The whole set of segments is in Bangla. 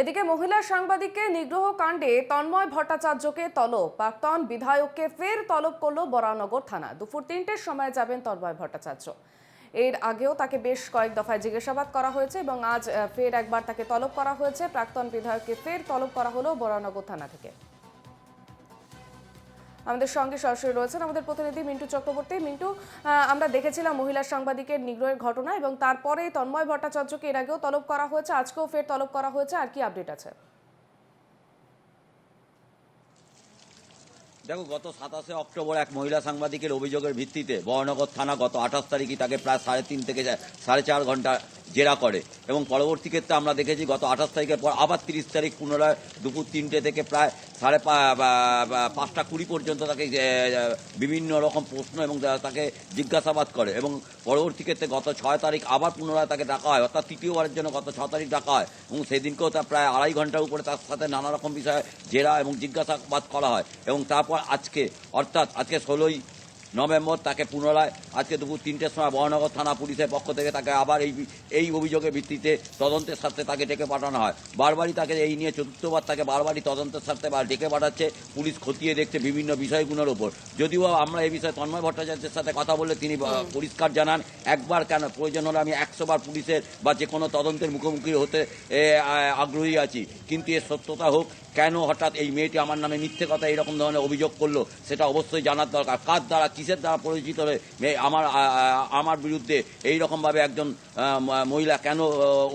এদিকে মহিলা সাংবাদিককে নিগ্রহ কাণ্ডে তন্ময় ভট্টাচার্যকে তলব। প্রাক্তন বিধায়ককে ফের তলব করল বরানগর থানা। দুপুর তিনটের সময় যাবেন তন্ময় ভট্টাচার্য। এর আগেও তাকে বেশ কয়েক দফায় জিজ্ঞাসাবাদ করা হয়েছে এবং আজ ফের একবার তাকে তলব করা হয়েছে। প্রাক্তন বিধায়ককে ফের তলব করা হলো বরানগর থানা থেকে। আমাদের সঙ্গে সরাসরি রয়েছেন আমাদের প্রতিনিধি মিন্টু চক্রবর্তী। মিন্টু আমরা দেখেছিলাম মহিলা সাংবাদিকের নিগ্রহের ঘটনা এবং তারপরে তন্ময় ভট্টাচার্যকে এর আগেও তলব করা হয়েছে, আজকেও ফের তলব করা হয়েছে। আর কি আপডেট আছে? দেখো, গত সাতাশে অক্টোবর এক মহিলা সাংবাদিকের অভিযোগের ভিত্তিতে বহনগর থানা গত আঠাশ তারিখই তাকে প্রায় সাড়ে তিন থেকে সাড়ে চার ঘণ্টা জেরা করে। এবং পরবর্তী ক্ষেত্রে আমরা দেখেছি গত আঠাশ তারিখের পর আবার তিরিশ তারিখ পুনরায় দুপুর তিনটে থেকে প্রায় সাড়ে পাঁচটা কুড়ি পর্যন্ত তাকে বিভিন্ন রকম প্রশ্ন এবং তাকে জিজ্ঞাসাবাদ করে। এবং পরবর্তী ক্ষেত্রে গত ছয় তারিখ আবার পুনরায় তাকে ডাকা হয়, অর্থাৎ তৃতীয়বারের জন্য গত ছ তারিখ ডাকা হয়। এবং সেদিনকেও তার প্রায় আড়াই ঘণ্টার উপরে তার সাথে নানা রকম বিষয়ে জেরা এবং জিজ্ঞাসাবাদ করা হয়। এবং তারপর আজকে, অর্থাৎ আজকে ষোলোই নভেম্বর তাকে পুনরায় আজকে দুপুর তিনটের সময় বহনগর থানা পুলিশের পক্ষ থেকে তাকে আবার এই এই অভিযোগের ভিত্তিতে তদন্তের সাথে তাকে ডেকে পাঠানো হয়। বারবারই তাকে এই নিয়ে চতুর্থবার তাকে বারবারই তদন্তের সাথে বা ডেকে পাঠাচ্ছে। পুলিশ খতিয়ে দেখছে বিভিন্ন বিষয়গুলোর ওপর যদিও আমরা এই বিষয়ে তন্ময় ভট্টাচার্যের সাথে কথা বললে তিনি পরিষ্কার জানান একবার কেন? প্রয়োজন হলে আমি একশোবার পুলিশের বা যে কোনো তদন্তের মুখোমুখি হতে আগ্রহী আছি। কিন্তু এর সত্যতা হোক কেন হঠাৎ এই মেয়েটি আমার নামে মিথ্যে কথা এরকম ধরনের অভিযোগ করল সেটা অবশ্যই জানার দরকার। কার দ্বারা কিসের দ্বারা পরিচিত হয়ে আমার আমার বিরুদ্ধে এই রকমভাবে একজন মহিলা কেন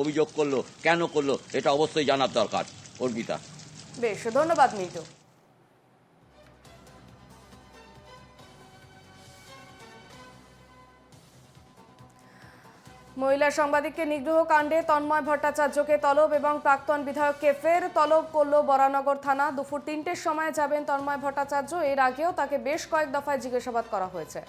অভিযোগ করল, কেন করল, এটা অবশ্যই জানার দরকার। অর্পিতা। বেশ, ধন্যবাদ মিন্টু মহিলা সাংবাদিককে নিগ্রহ কাণ্ডে তন্ময় ভট্টাচার্যকে তলব এবং প্রাক্তন বিধায়ককে ফের তলব করল বরানগর থানা। দুপুর তিনটের সময় যাবেন তন্ময় ভট্টাচার্য। এর আগেও তাকে বেশ কয়েক দফায় জিজ্ঞাসাবাদ করা হয়েছে।